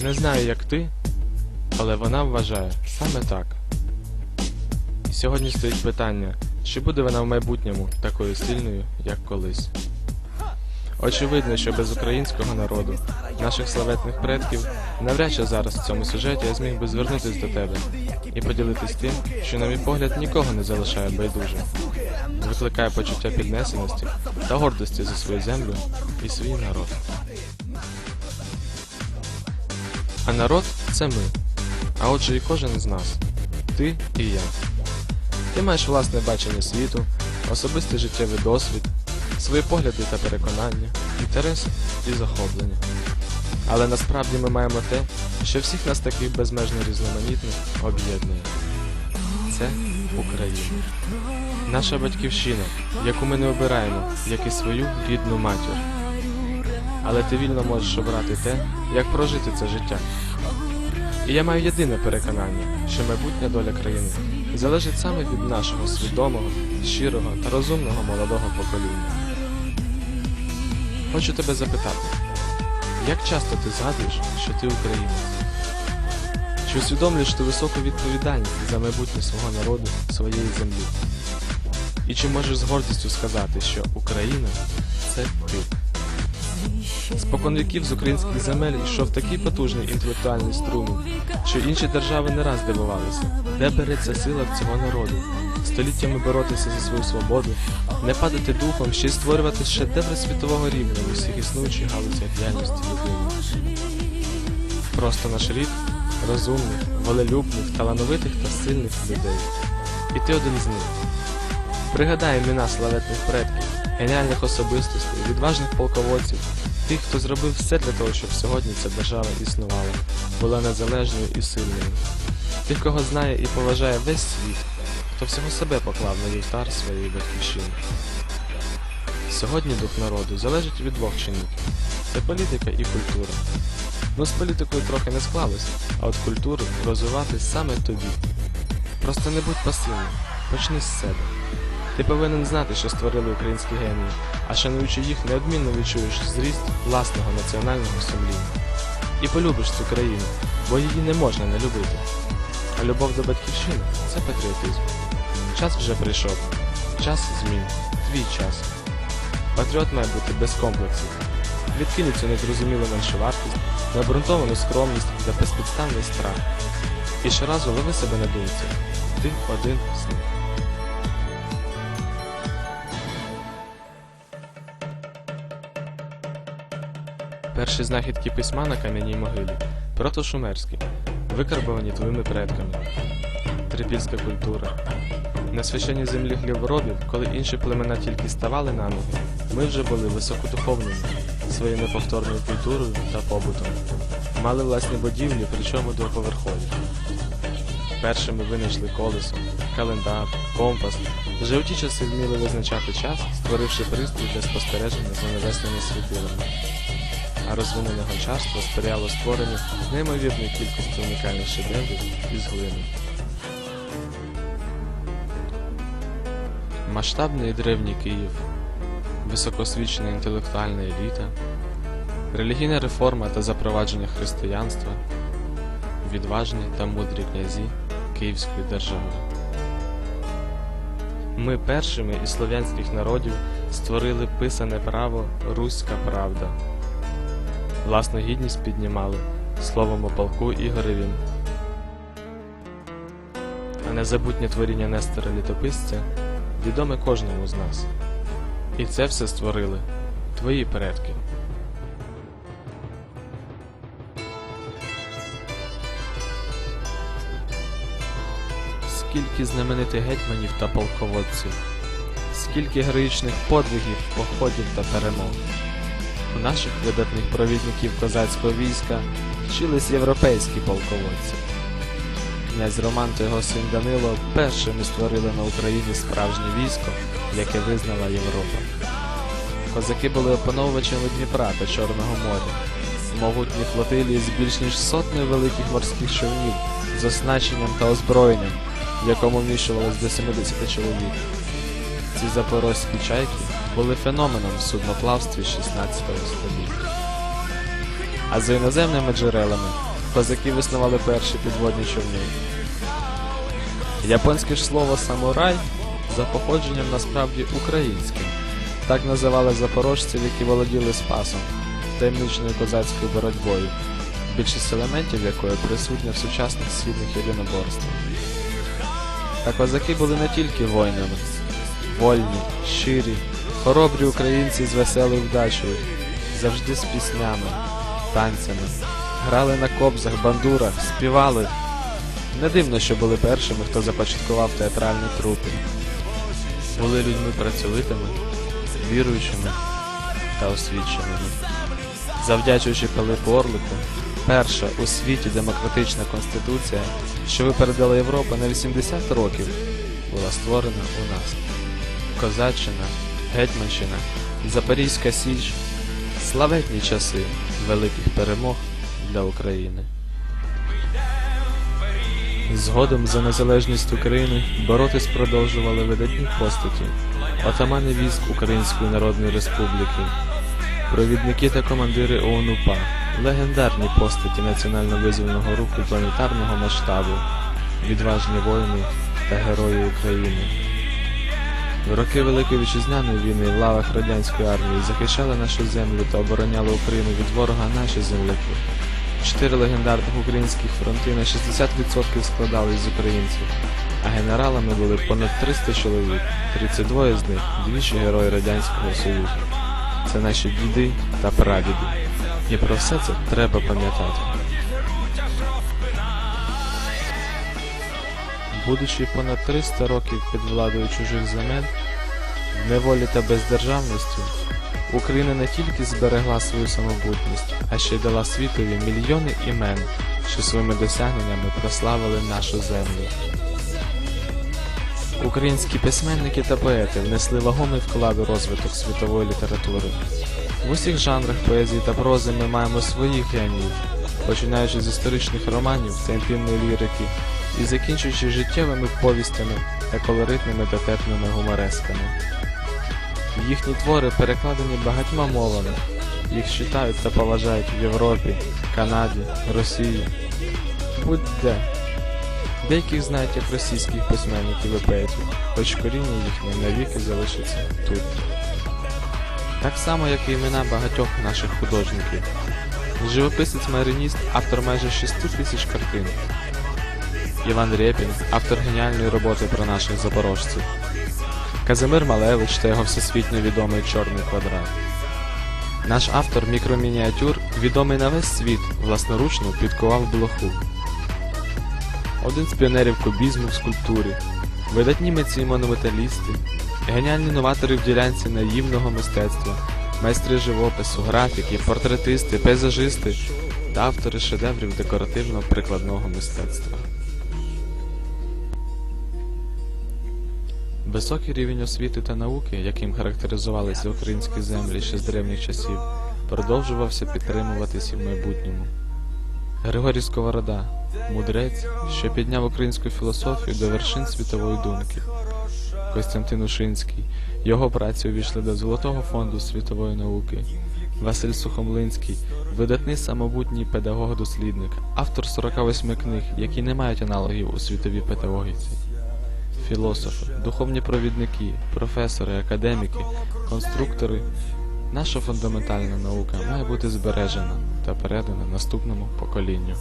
Не знаю, як ти, але вона вважає саме так. І сьогодні стоїть питання, чи буде вона в майбутньому такою сильною, як колись. Очевидно, що без українського народу, наших славетних предків, навряд чи зараз в цьому сюжеті я зміг би звернутися до тебе і поділитись тим, що, на мій погляд, нікого не залишає байдужим, викликає почуття піднесеності та гордості за свою землю і свій народ. А народ це ми. А отже, і кожен із нас. Ти і я. Ти маєш власне бачення світу, особистий життєвий досвід, свої погляди та переконання, інтереси і захоплення. Але насправді ми маємо те, що всіх нас таких безмежно різноманітних об'єднує. Це Україна. Наша батьківщина, яку ми не обираємо, як і свою рідну матір. Але ти вільно можеш обрати те, як прожити це життя. І я маю єдине переконання, що майбутня доля країни залежить саме від нашого свідомого, щирого та розумного молодого покоління. Хочу тебе запитати, як часто ти згадуєш, що ти українець? Чи усвідомлюєш ти високу відповідальність за майбутнє свого народу, своєї землі? І чи можеш з гордістю сказати, що Україна це ти? Спокон віків з українських земель йшов такий потужний інтелектуальний струмінь, що інші держави не раз дивувалися, де береться сила цього народу, століттями боротися за свою свободу, не падати духом, ще й створювати шедеври світового рівня в усіх існуючих галузях діяльності людини. Просто наш рід розумних, волелюбних, талановитих та сильних людей. І ти один з них. Пригадай імена славетних предків, геніальних особистостей, відважних полководців, тих, хто зробив все для того, щоб сьогодні ця держава існувала, була незалежною і сильною. Тих, кого знає і поважає весь світ, хто всього себе поклав на вівтар своєї батьківщини. Сьогодні дух народу залежить від двох чинників це політика і культура. Ну, з політикою трохи не склалось, а от культуру розвивати саме тобі. Просто не будь пасивним, почни з себе. Ти повинен знати, що створили українські генії, а шануючи їх, неодмінно відчуєш зріст власного національного сумління. І полюбиш цю країну, бо її не можна не любити. А любов до батьківщини це патріотизм. Час вже прийшов. Час змін. Твій час. Патріот має бути без комплексів. Відкинь цю незрозумілу меншовартість, необґрунтовану скромність та безпідставний страх. І щоразу лови себе на думці. Ти один з них. Перші знахідки письма на кам'яній могилі протошумерські, викарбовані твоїми предками. Трипільська культура. На священній землі гліборобів, коли інші племена тільки ставали на ноги, ми вже були високодуховними своєю неповторною культурою та побутом. Мали власні будівлі, причому двоповерхові. Першими винайшли колесо, календар, компас. Вже у ті часи вміли визначати час, створивши пристрій для спостереження за небесними світилами. А розвинення гончарства сприяло створенню неймовірної кількості унікальних шедеврів із глини. Масштабний древній Київ, високосвічена інтелектуальна еліта, релігійна реформа та запровадження християнства, відважні та мудрі князі Київської держави. Ми першими із слов'янських народів створили писане право Руська правда. Власну гідність піднімали словом о полку Ігоревім. А незабутнє творіння Нестора Літописця відоме кожному з нас. І це все створили твої предки. Скільки знаменитих гетьманів та полководців, скільки героїчних подвигів, походів та перемог. Наших видатних провідників козацького війська вчились європейські полководці. Князь Роман та його син Данило першими створили на Україні справжнє військо, яке визнала Європа. Козаки були опановувачами Дніпра та Чорного моря, могутні флотилії з більш ніж сотнею великих морських човнів з оснащенням та озброєнням, в якому вміщувалось до 70 чоловік. Ці запорозькі чайки були феноменом в судноплавстві 16 століття. А за іноземними джерелами козаки виснували перші підводні човни. Японське ж слово самурай за походженням насправді українське. Так називали запорожців, які володіли спасом, таємничною козацькою боротьбою, більшість елементів якої присутня в сучасних східних єдиноборствах. Та козаки були не тільки воїнами, вольні, щирі, хоробрі українці з веселою вдачею, завжди з піснями, танцями, грали на кобзах, бандурах, співали. Не дивно, що були першими, хто започаткував театральні трупи. Були людьми працьовитими, віруючими та освіченими. Завдячуючи Пилипу Орлику, перша у світі демократична конституція, що випередила Європу на 80 років, була створена у нас. Козаччина, Гетьманщина, Запорізька Січ славетні часи великих перемог для України. Згодом за незалежність України боротись продовжували видатні постаті, отамани військ Української Народної Республіки, провідники та командири ООН-УПА, легендарні постаті національно-визвольного руху планетарного масштабу, відважні воїни та герої України. В роки Великої Вітчизняної війни в лавах радянської армії захищали нашу землю та обороняли Україну від ворога наші земляки. Чотири легендарних українських фронти на 60% складались з українців, а генералами були понад 300 чоловік, 32 з них двічі герої Радянського Союзу. Це наші діди та прадіди. І про все це треба пам'ятати. Будучи понад 300 років під владою чужих земель, неволі та бездержавності, Україна не тільки зберегла свою самобутність, а ще й дала світові мільйони імен, що своїми досягненнями прославили нашу землю. Українські письменники та поети внесли вагомий вклад у розвиток світової літератури. В усіх жанрах поезії та прози ми маємо своїх геніїв, починаючи з історичних романів та інтимної лірики і закінчуючи життєвими повістями та колоритними дотепними гуморесками. Їхні твори перекладені багатьма мовами. Їх читають та поважають в Європі, Канаді, Росії. Будь-де. Деяких знають як російських письменників і поетів, хоч коріння їхнє навіки залишиться тут. Так само, як і імена багатьох наших художників. Живописець-марініст, автор майже 6 тисяч картин. Іван Рєпін, автор геніальної роботи про наших запорожців. Казимир Малевич та його всесвітньо відомий чорний квадрат. Наш автор мікромініатюр, відомий на весь світ, власноручно підкував блоху. Один з піонерів кубізму в скульптурі, видатні митці і монументалісти, геніальні новатори в ділянці наївного мистецтва, майстри живопису, графіки, портретисти, пейзажисти та автори шедеврів декоративно-прикладного мистецтва. Високий рівень освіти та науки, яким характеризувалися українські землі ще з древніх часів, продовжувався підтримуватись і в майбутньому. Григорій Сковорода, мудрець, що підняв українську філософію до вершин світової думки. Костянтин Ушинський, його праці увійшли до Золотого фонду світової науки. Василь Сухомлинський, видатний самобутній педагог-дослідник, автор 48 книг, які не мають аналогів у світовій педагогіці філософи, духовні провідники, професори, академіки, конструктори. Наша фундаментальна наука має бути збережена та передана наступному поколінню.